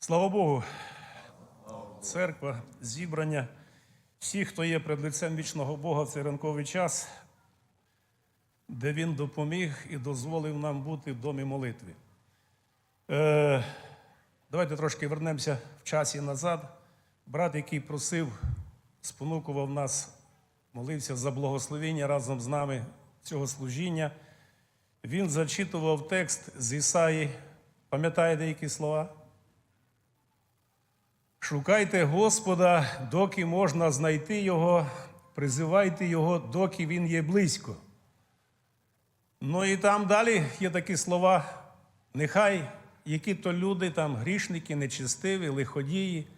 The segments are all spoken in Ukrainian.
Слава Богу, церква, зібрання, всі, хто є перед лицем вічного Бога в цей ранковий час, де Він допоміг і дозволив нам бути в домі молитви. Е, давайте трошки вернемося в часі назад. Брат, який просив, спонукував нас, молився за благословення разом з нами цього служіння. Він зачитував текст з Ісаї. Пам'ятає деякі слова? Шукайте Господа, доки можна знайти Його, призивайте Його, доки Він є близько. Ну і там далі є такі слова. Нехай які то люди, там грішники, нечистиві, лиходії,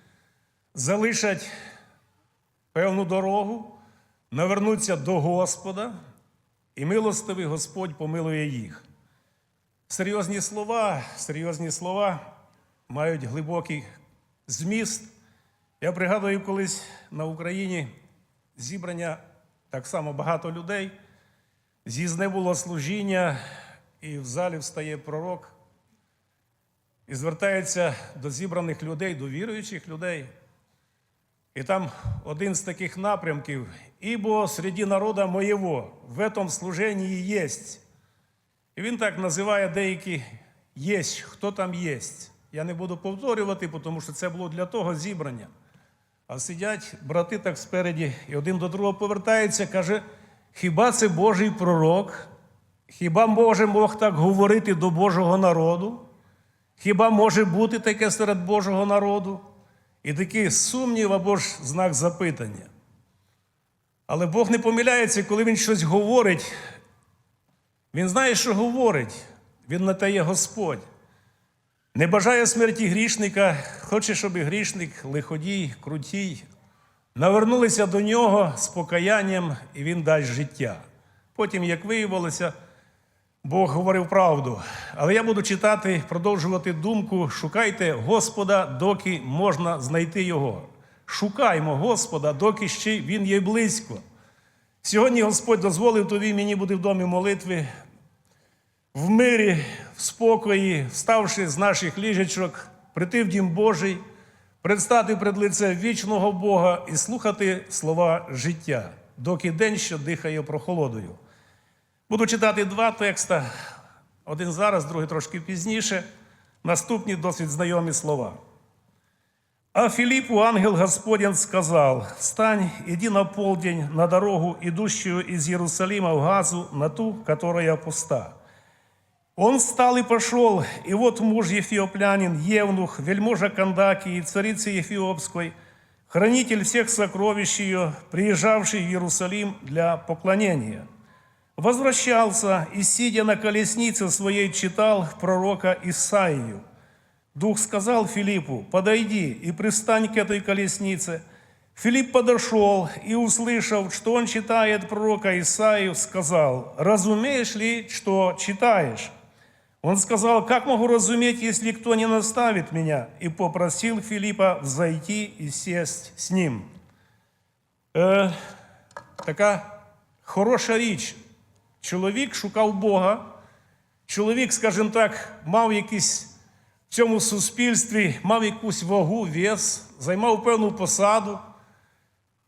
залишать певну дорогу, навернуться до Господа, і милостивий Господь помилує їх. Серйозні слова, серйозні слова мають глибокий зміст. Я пригадую колись на Україні зібрання так само багато людей. З'їзне було служіння, і в залі встає пророк і звертається до зібраних людей, до віруючих людей. І там один з таких напрямків, ібо среди народа моєго в этом служенні єсть. І він так називає деякі єсть, хто там єсть. Я не буду повторювати, тому що це було для того зібрання. А сидять брати так спереді, і один до другого повертається, каже: хіба це Божий пророк? Хіба може Бог так говорити до Божого народу? Хіба може бути таке серед Божого народу? І такий сумнів або ж знак запитання. Але Бог не помиляється, коли Він щось говорить. Він знає, що говорить. Він на те є Господь. Не бажає смерті грішника, хоче, щоб і грішник, лиходій, крутій, навернулися до нього з покаянням, і він дасть життя. Потім, як виявилося, Бог говорив правду. Але я буду читати, продовжувати думку: шукайте Господа, доки можна знайти Його. Шукаймо Господа, доки ще Він є близько. Сьогодні Господь дозволив тобі мені бути в домі молитви, в мирі, в спокої, вставши з наших ліжечок, прийти в дім Божий, предстати пред лице вічного Бога і слухати слова життя, доки день що дихає прохолодою. Буду читати два текста. Один зараз, другий трошки пізніше. Наступні досить знайомі слова. А Филиппу ангел Господень сказал, «Встань, иди на полдень на дорогу, идущую из Иерусалима в Газу, на ту, которая пуста». Он встал и пошел, и вот муж Ефиоплянин, Евнух, вельможа Кандакии, царицы Ефиопской, хранитель всех сокровищ ее, приезжавший в Иерусалим для поклонения – возвращался и, сидя на колеснице своей, читал пророка Исаию. Дух сказал Филиппу, подойди и пристань к этой колеснице. Филипп подошел и, услышав, что он читает пророка Исаию, сказал, разумеешь ли, что читаешь? Он сказал, как могу разуметь, если кто не наставит меня? И попросил Филиппа взойти и сесть с ним. Е, така хороша річ. Чоловік шукав Бога, чоловік, скажімо так, мав якийсь в цьому суспільстві, мав якусь вагу, вес, займав певну посаду,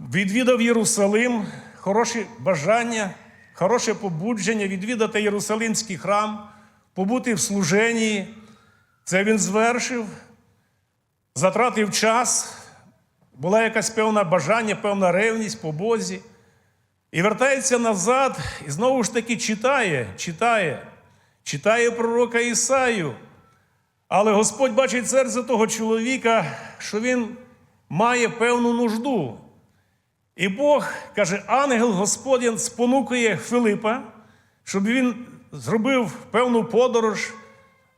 відвідав Єрусалим, хороші бажання, хороше побудження, відвідати Єрусалимський храм, побути в служенні. Це він звершив, затратив час, була якась певна бажання, певна ревність по Бозі. І вертається назад, і знову ж таки читає, читає, читає пророка Ісаю. Але Господь бачить серце того чоловіка, що він має певну нужду. І Бог каже, ангел Господень спонукує Филипа, щоб він зробив певну подорож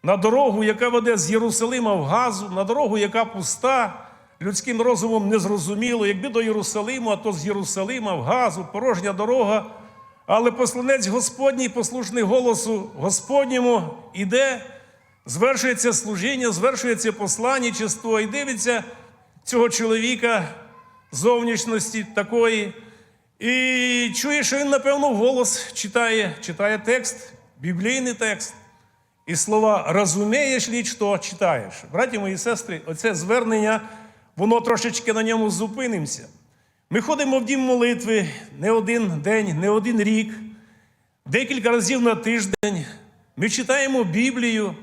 на дорогу, яка веде з Єрусалима в Газу, на дорогу, яка пуста людським розумом не зрозуміло. Якби до Єрусалиму, а то з Єрусалима в Газу, порожня дорога. Але посланець Господній, послушний голосу Господньому, іде, звершується служіння, звершується посланничество і дивиться цього чоловіка зовнішності такої. І чує, що він, напевно, голос читає, читає текст, біблійний текст. і слова розумієш лі, що читаєш. Браті мої сестри, оце звернення, воно трошечки на ньому зупинимося. Ми ходимо в дім молитви не один день, не один рік, декілька разів на тиждень. Ми читаємо Біблію,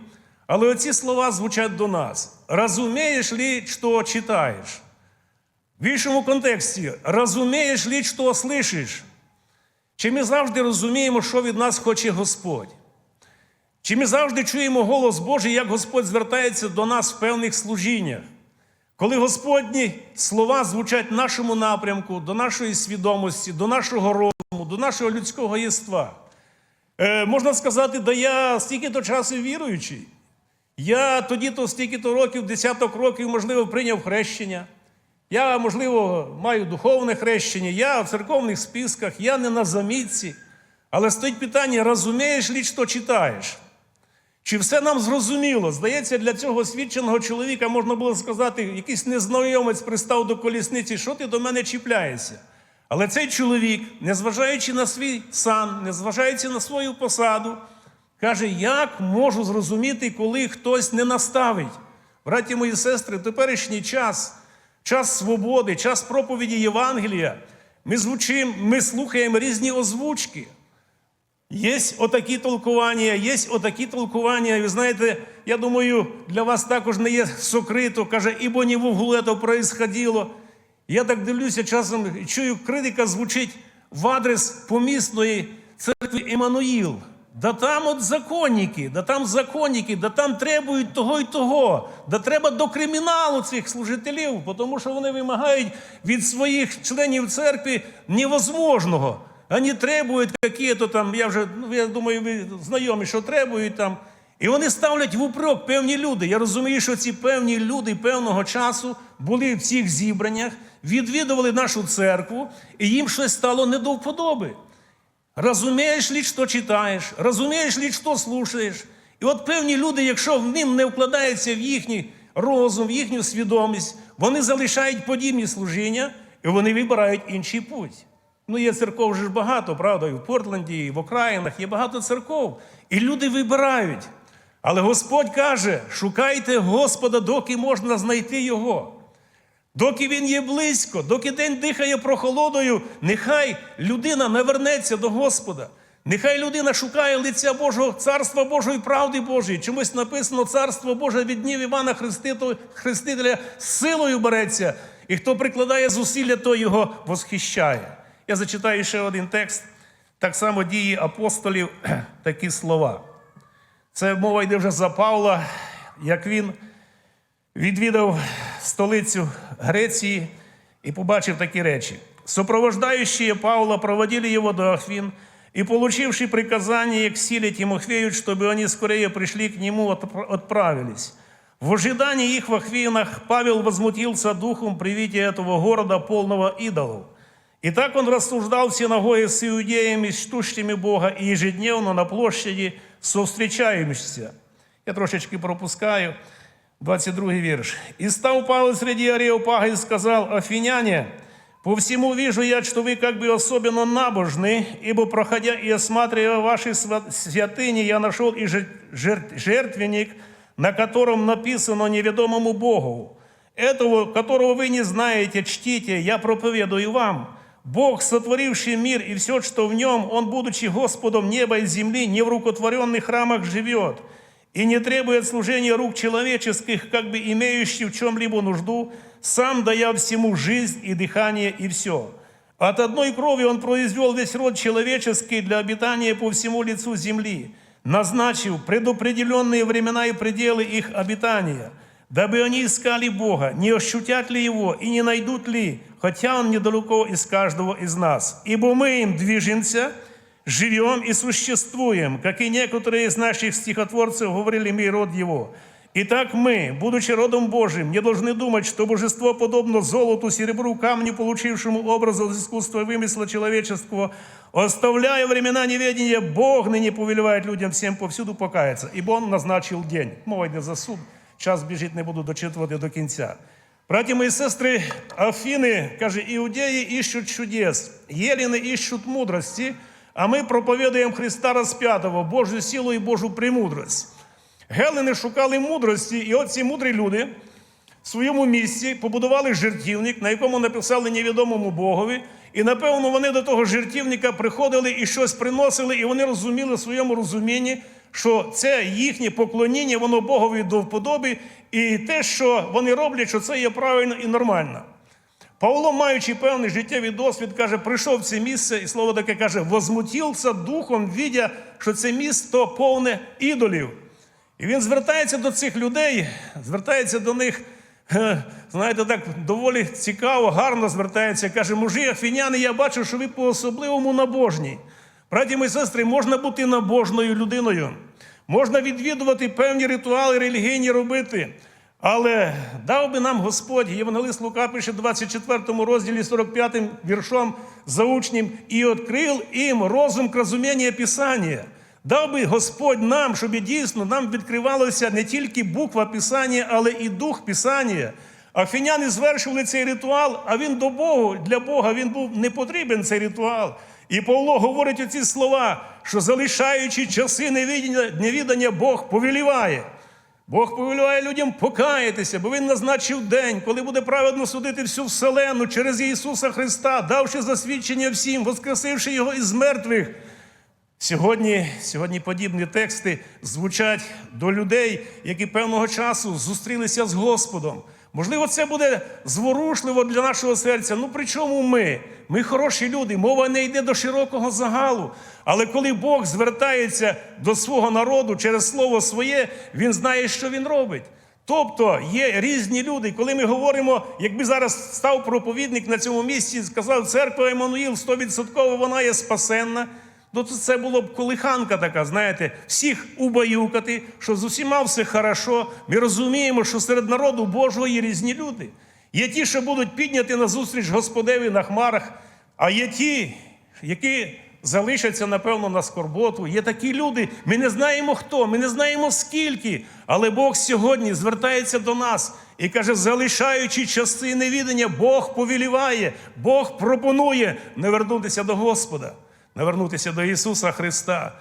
але оці слова звучать до нас. Розумієш лі, що читаєш? В іншому контексті, розумієш лі, що слышиш? Чи ми завжди розуміємо, що від нас хоче Господь? Чи ми завжди чуємо голос Божий, як Господь звертається до нас в певних служіннях? Коли Господні слова звучать в нашому напрямку, до нашої свідомості, до нашого розуму, до нашого людського єства. Е, можна сказати, да я стільки-то часу віруючий. Я тоді-то стільки-то років, десяток років, можливо, прийняв хрещення. Я, можливо, маю духовне хрещення, я в церковних списках, я не на замітці. Але стоїть питання: розумієш лі, що читаєш? Чи все нам зрозуміло? Здається, для цього освіченого чоловіка можна було сказати, якийсь незнайомець пристав до колісниці, що ти до мене чіпляєшся? Але цей чоловік, незважаючи на свій сан, незважаючи на свою посаду, каже, як можу зрозуміти, коли хтось не наставить. Браті мої сестри, теперішній час, час свободи, час проповіді Євангелія, ми звучимо, ми слухаємо різні озвучки. Є отакі толкування, є отакі толкування. Ви знаєте, я думаю, для вас також не є сокрито. Каже, ібо не в углу це происходило. Я так дивлюся, часом чую, критика звучить в адрес помісної церкви Еммануїл. Да там от законники, да там законники, да там требують того і того, да треба до криміналу цих служителів, тому що вони вимагають від своїх членів церкви невозможного. Вони требують які-то там, я вже, ну, я думаю, ви знайомі, що требують там. І вони ставлять в упрек певні люди. Я розумію, що ці певні люди певного часу були в цих зібраннях, відвідували нашу церкву, і їм щось стало не до вподоби. Розумієш лі, що читаєш, розумієш лі, що слушаєш. І от певні люди, якщо в ним не вкладається в їхній розум, в їхню свідомість, вони залишають подібні служіння і вони вибирають інший путь. Ну, є церков вже багато, правда, і в Портленді, і в окраїнах є багато церков. І люди вибирають. Але Господь каже: шукайте Господа, доки можна знайти Його. Доки він є близько, доки день дихає прохолодою, нехай людина навернеться до Господа. Нехай людина шукає лиця Божого, царства Божої правди Божої. Чомусь написано Царство Боже від днів Івана Хрестителя, силою береться, і хто прикладає зусилля, той його восхищає. Я зачитаю ще один текст, так само дії апостолів, такі слова. Це мова йде вже за Павла, як він відвідав столицю Греції і побачив такі речі. Сопровождающие Павла проводили его до Афин, и, получивши приказание к силе Тимофею, чтобы они скорее пришли к нему, отправились. В ожидании их в Афинах Павел возмутился духом при этого города, полного идолов. И так он рассуждал в синагоге с иудеями, чтущими Бога, и ежедневно на площади со. Я трошечки пропускаю. 22 вірш. «И стал Павел среди Ареопага и сказал, «Афиняне, по всему вижу я, что вы как бы особенно набожны, ибо, проходя и осматривая ваши святыни, я нашел и жер- жер- жертвенник, на котором написано неведомому Богу. Этого, которого вы не знаете, чтите, я проповедую вам. Бог, сотворивший мир и все, что в нем, Он, будучи Господом неба и земли, не в рукотворенных храмах живет, и не требует служения рук человеческих, как бы имеющий в чем-либо нужду, сам дая всему жизнь и дыхание и все. От одной крови он произвел весь род человеческий для обитания по всему лицу земли, назначив предопределенные времена и пределы их обитания, дабы они искали Бога, не ощутят ли Его и не найдут ли, хотя Он недалеко из каждого из нас. Ибо мы им движемся, живем и существуем, как и некоторые из наших стихотворцев говорили мы род его. Итак, мы, будучи родом Божьим, не должны думать, что божество подобно золоту, серебру, камню, получившему образ из искусства вымысла человеческого, оставляя времена неведения, Бог ныне повелевает людям всем повсюду покаяться, ибо Он назначил день. Мова йде за суд, час біжить, не буду дочитувати до кінця. Браті мої сестри, Афіни, каже, іудеї іщуть чудес, єліни іщуть мудрості, а ми проповідуємо Христа розп'ятого, Божу силу і Божу премудрость. Гелени шукали мудрості, і от ці мудрі люди в своєму місці побудували жертівник, на якому написали невідомому Богові. І напевно вони до того жертівника приходили і щось приносили, і вони розуміли в своєму розумінні, що це їхнє поклоніння, воно Богові до вподоби, і те, що вони роблять, що це є правильно і нормально. Павло, маючи певний життєвий досвід, каже, прийшов в це місце, і слово таке каже, возмутився духом, видя, що це місто повне ідолів. І він звертається до цих людей, звертається до них, е, знаєте, так доволі цікаво, гарно звертається. Каже, мужі афіняни, я бачу, що ви по-особливому набожні. Браті і сестри, можна бути набожною людиною, можна відвідувати певні ритуали релігійні робити. Але дав би нам Господь, Євангелист Лука пише в 24 розділі 45 віршом заучнім, і відкрив їм розум к розуміння Писання. Дав би Господь нам, щоб дійсно нам відкривалося не тільки буква Писання, але і дух Писання. Афіняни звершували цей ритуал, а він до Бога, для Бога він був не потрібен цей ритуал. І Павло говорить оці слова, що залишаючи часи невідання, невідання Бог повеліває. Бог повеліває людям покаятися, бо Він назначив день, коли буде праведно судити всю вселену через Ісуса Христа, давши засвідчення всім, воскресивши Його із мертвих. Сьогодні, сьогодні подібні тексти звучать до людей, які певного часу зустрілися з Господом. Можливо, це буде зворушливо для нашого серця. Ну при чому ми? Ми хороші люди, мова не йде до широкого загалу. Але коли Бог звертається до свого народу через слово своє, Він знає, що він робить. Тобто є різні люди. Коли ми говоримо, якби зараз став проповідник на цьому місці сказав, церква Еммануїл 100% вона є спасенна. Ну, то це було б колиханка така, знаєте, всіх убаюкати, що з усіма все хорошо. Ми розуміємо, що серед народу Божого є різні люди. Є ті, що будуть підняти на зустріч Господеві на хмарах, а є ті, які залишаться, напевно, на скорботу. Є такі люди, ми не знаємо хто, ми не знаємо скільки, але Бог сьогодні звертається до нас і каже, залишаючи часи невідання, Бог повіліває, Бог пропонує не вернутися до Господа навернутися до Ісуса Христа.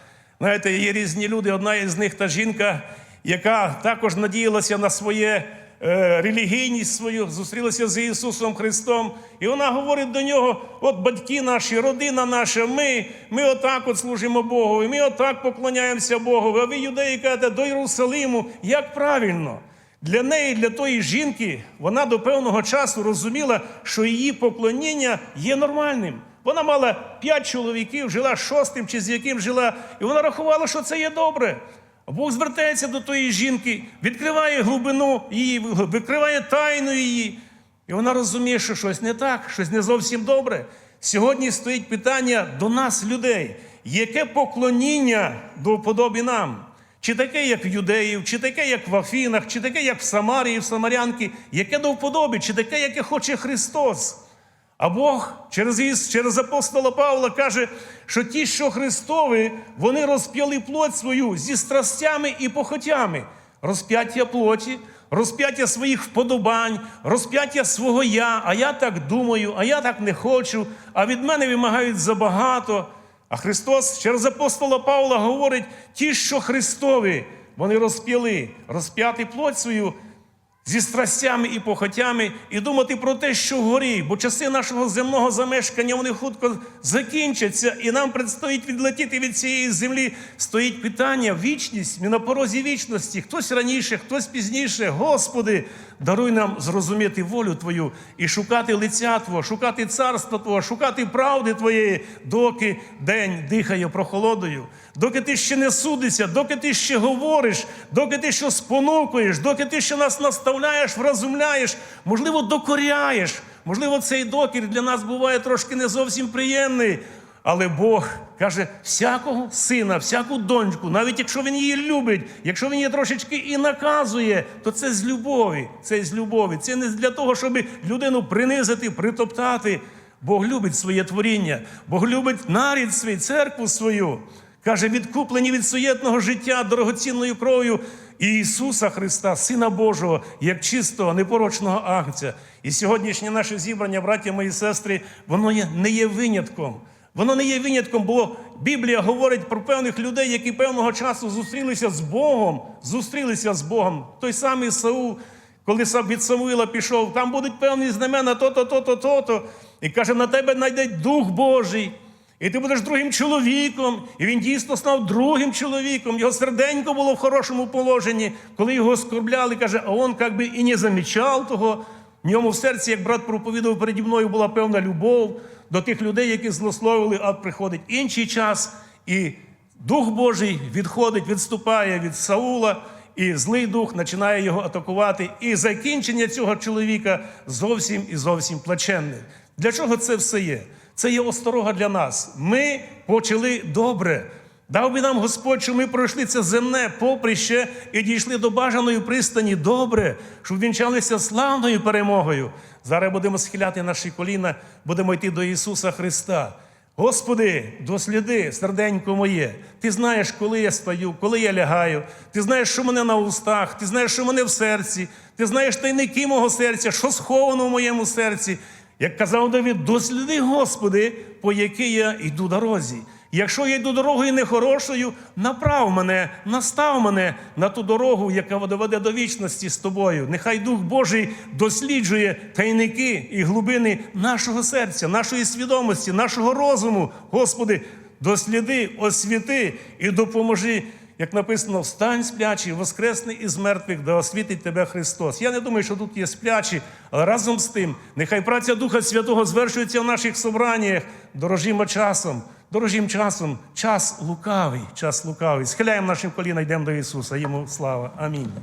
Знаєте, є різні люди. Одна із них та жінка, яка також надіялася на своє е, релігійність свою, зустрілася з Ісусом Христом. І вона говорить до нього: от батьки наші, родина наша, ми ми отак от служимо Богу, ми отак поклоняємося Богу. А ви, юдеї, кажете, до Єрусалиму, як правильно? Для неї, для тої жінки, вона до певного часу розуміла, що її поклоніння є нормальним. Вона мала п'ять чоловіків, жила шостим чи з яким жила, і вона рахувала, що це є добре. Бог звертається до тої жінки, відкриває глибину її, відкриває тайну її. І вона розуміє, що щось не так, щось не зовсім добре. Сьогодні стоїть питання до нас, людей, яке поклоніння до вподобі нам? Чи таке, як в юдеїв, чи таке, як в Афінах, чи таке, як в Самарії, в Самарянки, яке до вподобі, чи таке, яке хоче Христос? А Бог через через апостола Павла каже, що ті, що Христові, вони розп'яли плоть свою зі страстями і похотями, розп'яття плоті, розп'яття своїх вподобань, розп'яття свого я, а я так думаю, а я так не хочу, а від мене вимагають забагато. А Христос через апостола Павла говорить: ті, що Христові, вони розп'яли, розп'яти плоть свою зі страстями і похотями, і думати про те, що вгорі, бо часи нашого земного замешкання вони хутко закінчаться, і нам предстоїть відлетіти від цієї землі. Стоїть питання, вічність, ми на порозі вічності. Хтось раніше, хтось пізніше. Господи, даруй нам зрозуміти волю Твою і шукати лиця Твого, шукати царство Твого, шукати правди Твоєї, доки день дихає прохолодою, доки ти ще не судишся, доки ти ще говориш, доки ти ще спонукуєш, доки ти ще нас наставляєш, вразумляєш, можливо, докоряєш. Можливо, цей докір для нас буває трошки не зовсім приємний. Але Бог каже, всякого сина, всяку доньку, навіть якщо він її любить, якщо він її трошечки і наказує, то це з любові. Це з любові. Це не для того, щоб людину принизити, притоптати. Бог любить своє творіння, Бог любить нарід свій, церкву свою. Каже, відкуплені від суєтного життя дорогоцінною кров'ю Ісуса Христа, Сина Божого, як чистого, непорочного агнця. І сьогоднішнє наше зібрання, браття мої сестри, воно не є винятком. Воно не є винятком, бо Біблія говорить про певних людей, які певного часу зустрілися з Богом, зустрілися з Богом. Той самий Саул, коли від Самуїла пішов, там будуть певні знамена, то-то, то-то, то-то. І каже, на тебе найде Дух Божий. І ти будеш другим чоловіком. І він дійсно став другим чоловіком. Його серденько було в хорошому положенні. Коли його оскорбляли, каже, а он як би і не замічав того. В ньому в серці, як брат проповідав переді мною, була певна любов до тих людей, які злословили, а приходить інший час, і Дух Божий відходить, відступає від Саула, і злий дух починає його атакувати. І закінчення цього чоловіка зовсім і зовсім плаченне. Для чого це все є? Це є осторога для нас. Ми почали добре. Дав би нам Господь, що ми пройшли це земне поприще і дійшли до бажаної пристані добре, щоб вінчалися славною перемогою. Зараз будемо схиляти наші коліна, будемо йти до Ісуса Христа. Господи, досліди, серденько моє. Ти знаєш, коли я стою, коли я лягаю. Ти знаєш, що мене на устах, ти знаєш, що мене в серці, ти знаєш тайники мого серця, що сховано в моєму серці. Як казав Давид, досліди, Господи, по якій я йду дорозі. Якщо я йду дорогою нехорошою, направ мене, настав мене на ту дорогу, яка доведе до вічності з тобою. Нехай Дух Божий досліджує тайники і глибини нашого серця, нашої свідомості, нашого розуму. Господи, досліди, освіти і допоможи. Як написано, встань сплячий, воскресний із мертвих, да освітить тебе Христос. Я не думаю, що тут є сплячі, але разом з тим, нехай праця Духа Святого звершується в наших собраннях. Дорожімо часом, дорожім часом, час лукавий, час лукавий. Схиляємо наші коліна, йдемо до Ісуса. Йому слава. Амінь.